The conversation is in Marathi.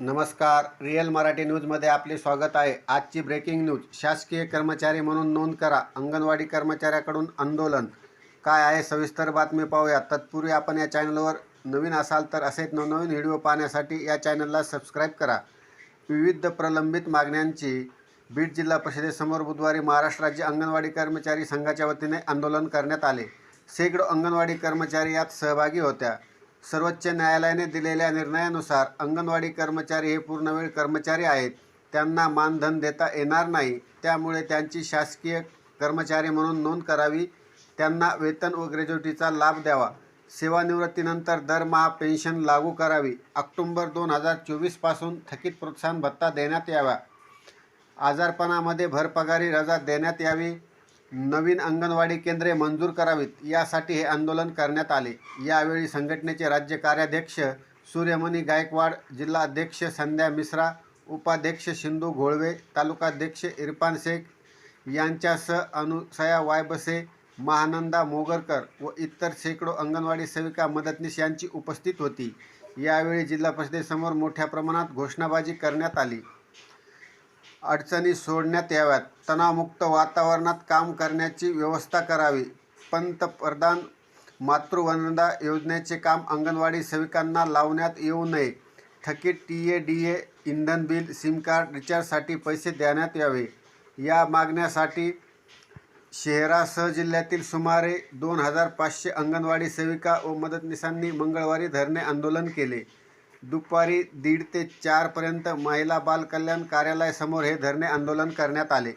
नमस्कार. रिअल मराठी न्यूजमध्ये आपले स्वागत आहे. आजची ब्रेकिंग न्यूज. शासकीय कर्मचारी म्हणून नोंद करा. अंगणवाडी कर्मचाऱ्याकडून आंदोलन. काय आहे सविस्तर बातमी पाहूया. तत्पूर्वी आपण या चॅनलवर नवीन असाल तर असेच नवनवीन व्हिडिओ पाहण्यासाठी या चॅनलला सबस्क्राईब करा. विविध प्रलंबित मागण्यांची बीड जिल्हा परिषदेसमोर बुधवारी महाराष्ट्र राज्य अंगणवाडी कर्मचारी संघाच्या वतीने आंदोलन करण्यात आले. शेकडो अंगणवाडी कर्मचारी यात सहभागी होत्या. सर्वोच्च न्यायालयाने दिलेल्या निर्णयानुसार अंगणवाडी कर्मचारी हे पूर्णवेळ कर्मचारी आहेत. त्यांना मानधन देता येणार नाही. त्यामुळे त्यांची शासकीय कर्मचारी म्हणून नोंद करावी. त्यांना वेतन व ग्रॅज्युटीचा लाभ द्यावा. सेवानिवृत्तीनंतर दरमहा पेन्शन लागू करावी. ऑक्टोंबर दोन हजार चोवीसपासून थकीत प्रोत्साहन भत्ता देण्यात यावा. आजारपणामध्ये भरपगारी रजा देण्यात यावी. नवीन अंगणवाडी केंद्रे मंजूर करावीत यासाठी हे आंदोलन करण्यात आले. यावेळी संघटनेचे राज्य कार्याध्यक्ष सूर्यमणी गायकवाड जिल्हाध्यक्ष संध्या मिश्रा उपाध्यक्ष सिंधू घोळवे तालुकाध्यक्ष इरफान शेख यांच्यासह अनुसया वायबसे महानंदा मोगरकर व इतर शेकडो अंगणवाडी सेविका मदतनीस यांची उपस्थित होती. यावेळी जिल्हा परिषदेसमोर मोठ्या प्रमाणात घोषणाबाजी करण्यात आली. अडचणी सोडण्यात याव्यात. तणावमुक्त वातावरणात काम करण्याची व्यवस्था करावी. पंतप्रधान मातृवंदना योजनेचे काम अंगणवाडी सेविकांना लावण्यात येऊ नये. थकीत टी ए डी ए इंधन बिल सिम कार्ड रिचार्जसाठी पैसे देण्यात यावे. या मागण्यासाठी शहरासह जिल्ह्यातील सुमारे दोन हजार पाचशे अंगणवाडी सेविका व मदतनीसांनी मंगळवारी धरणे आंदोलन केले. दुपारी दीड ते चारपर्यंत महिला बालकल्याण कार्यालयासमोर हे धरणे आंदोलन करण्यात आले.